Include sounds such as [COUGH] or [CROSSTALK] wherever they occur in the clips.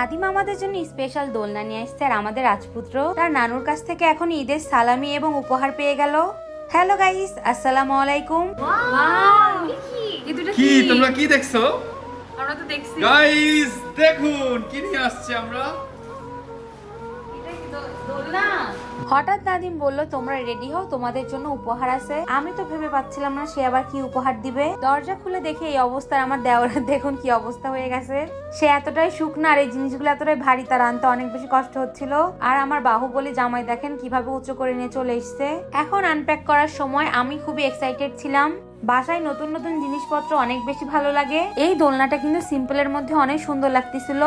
নাদিম আমাদের জন্য স্পেশাল দোলনা নিয়ে আসছে আর আমাদের রাজপুত্র তার নানুর কাছ থেকে এখন ঈদের সালামি এবং উপহার পেয়ে গেল। হ্যালো গাইস আসসালামু আলাইকুম। এই কি তোমরা কি দেখছ? আমরা তো দেখছি। গাইস দেখুন কি নিয়ে আসছে আমরা? এটা কি দোলনা? হঠাৎ নাদিম বলল, তোমরা রেডি হও, তোমাদের জন্য উপহার আছে। আমি তো ভেবে পাচ্ছিলাম না সে আবার কি উপহার দিবে। দরজা খুলে দেখে এই অবস্থায় আমার দেওয়ার [LAUGHS] দেখুন কি অবস্থা হয়ে গেছে। সে এতটাই শুকনা আর এই জিনিসগুলো এতটাই ভারী, তার আনতে অনেক বেশি কষ্ট হচ্ছিল। আর আমার বাহুবলী জামাই দেখেন কীভাবে উঁচু করে নিয়ে চলে এসছে। এখন আনপ্যাক করার সময় আমি খুবই এক্সাইটেড ছিলাম। বাসায় নতুন নতুন জিনিসপত্র অনেক বেশি ভালো লাগে। এই দোলনাটা কিন্তু সিম্পলের মধ্যে অনেক সুন্দর লাগতেছিল।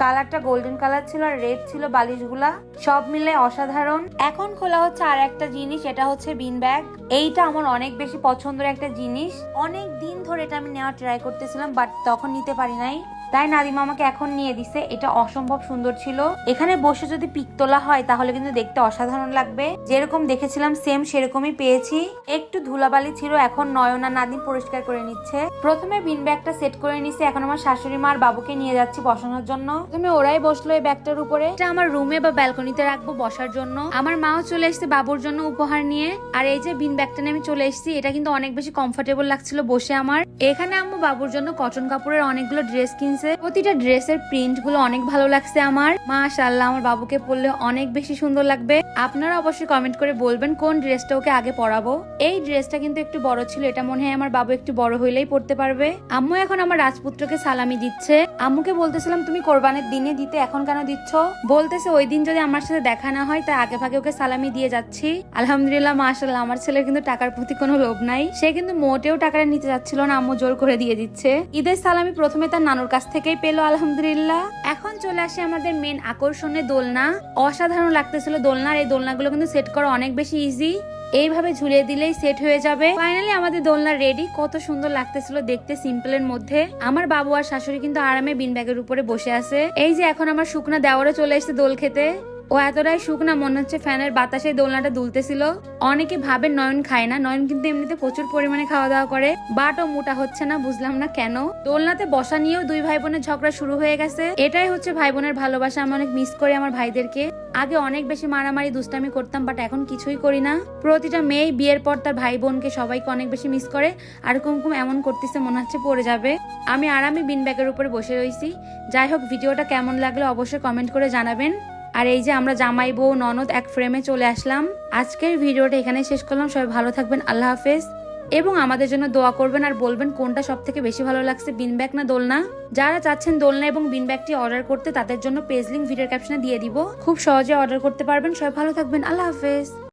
কালারটা গোল্ডেন কালার ছিল আর রেড ছিল বালিশগুলা। সব মিলে অসাধারণ। এখন খোলা হচ্ছে আর একটা জিনিস, এটা হচ্ছে বিন ব্যাগ। এইটা আমার অনেক বেশি পছন্দের একটা জিনিস। অনেক দিন ধরে এটা আমি নেওয়ার ট্রাই করতেছিলাম বাট তখন নিতে পারি নাই। তাই নাদিমা আমাকে এখন নিয়ে দিছে। এটা অসম্ভব সুন্দর ছিল। এখানে বসে যদি পিক তোলা হয়, তাহলে কিন্তু দেখতে অসাধারণ লাগবে। যেরকম দেখেছিলাম সেম সেরকমই পেয়েছি। একটু ধুলাবালি ছিল, এখন নয়না নাদিম পরিষ্কার করে নিচ্ছে। প্রথমে বিন ব্যাগটা সেট করে নিছে, এখন আমার শাশুড়ি মা মার বাবুকে নিয়ে যাচ্ছি বসানোর জন্য। তুমি ওরাই বসল এই ব্যাগটার উপরে। এটা আমার রুমে বা ব্যালকনিতে রাখব বসার জন্য। আমার মাও চলে এসেছে বাবুর জন্য উপহার নিয়ে। আর এই যে বিন ব্যাগটা নিয়ে আমি চলে এসেছি, এটা কিন্তু অনেক বেশি কমফোর্টেবল লাগছিল বসে আমার। এখানে আম্মু বাবুর জন্য কটন কাপড়ের অনেকগুলো ড্রেস কিনছে। প্রতিটা ড্রেসের প্রিন্টগুলো অনেক ভালো লাগছে আমার। মাশাআল্লাহ, আমার বাবুকে পরলে অনেক বেশি সুন্দর লাগবে। আপনারা অবশ্যই কমেন্ট করে বলবেন কোন ড্রেসটা ওকে আগে পরাবো। এই ড্রেসটা কিন্তু একটু বড় ছিল, এটা মনে হয় আমার বাবু একটু বড় হইলেই পড়তে পারবে। আম্মু এখন আমার রাজপুত্রকে সালামি দিচ্ছে। আম্মুকে বলতেছিলাম, তুমি কোরবানের দিনে দিতে এখন কেন দিচ্ছ? বলতেছে, ওই দিন যদি আমার সাথে দেখা না হয়, তাই আগে ভাগে ওকে সালামি দিয়ে যাচ্ছি। আলহামদুলিল্লাহ মাশাল্লাহ আমার ছেলের কিন্তু টাকার প্রতি কোনো লোভ নাই। সে কিন্তু মোটেও টাকাটা নিতে যাচ্ছিল না, আম্মু জোর করে দিয়ে দিচ্ছে। ঈদের সালামি প্রথমে তার নানুর কাছ থেকেই পেল, আলহামদুলিল্লাহ। এখন চলে আসে আমাদের মেন আকর্ষণের দোলনা। অসাধারণ লাগতেছিল দোলনার। এই দোলনাগুলো কিন্তু সেট করা অনেক বেশি ইজি এইভাবে ঝুলিয়ে দিলেই সেট হয়ে যাবে। ফাইনালি আমাদের দোলনা রেডি কত সুন্দর লাগতেছিল দেখতে সিম্পলের মধ্যে। আমার বাবু আর শাশুড়ি কিন্তু আরামে বিন ব্যাগের উপরে বসে আছে। এই যে এখন আমার শুকনা দেওয়ারও চলে এসেছে দোল খেতে। ও এতটাই শুকনা মনে হচ্ছে ফ্যানের বাতাসে দোলনাটা দুলতেছিল। অনেকে ভাবে নয়ন খায় না, নয়ন কিন্তু এমনিতে প্রচুর পরিমাণে খাওয়া দাওয়া করে বাট ও মোটা হচ্ছে না, বুঝলাম না কেন। দোলনাতে বসা নিয়েও দুই ভাই বোনের ঝগড়া শুরু হয়ে গেছে। এটাই হচ্ছে ভাই বোনের ভালোবাসা, আমি অনেক মিস করি আমার ভাইদেরকে। আগে অনেক বেশি মারামারি, দুষ্টামি করতাম বাট এখন কিছুই করি না। প্রতিটা মেয়ে বিয়ের পর তার ভাই বোনকে সবাইকে অনেক বেশি মিস করে, আর কুমকুম এমন করতেছে, মনে হচ্ছে পড়ে যাবে। আমি আরামে বিন ব্যাগের উপরে বসে রয়েছি যাই হোক, ভিডিওটা কেমন লাগল অবশ্যই কমেন্ট করে জানাবেন। আর এই যে আমরা জামাই বউ, ননদ এক ফ্রেমে চলে আসলাম। আজকের ভিডিওটা এখানে শেষ করলাম। সবাই ভালো থাকবেন। আল্লাহ হাফেজ। এবং আমাদের জন্য দোয়া করবেন আর বলবেন কোনটা সব থেকে বেশি ভালো লাগছে, বিন ব্যাগ না দোলনা? যারা চাচ্ছেন দোলনা এবং বিন ব্যাগটি অর্ডার করতে, তাদের জন্য পেজলিং ভিডিওর ক্যাপশনে দিয়ে দিব। খুব সহজে অর্ডার করতে পারবেন। সবাই ভালো থাকবেন। আল্লাহ হাফেজ।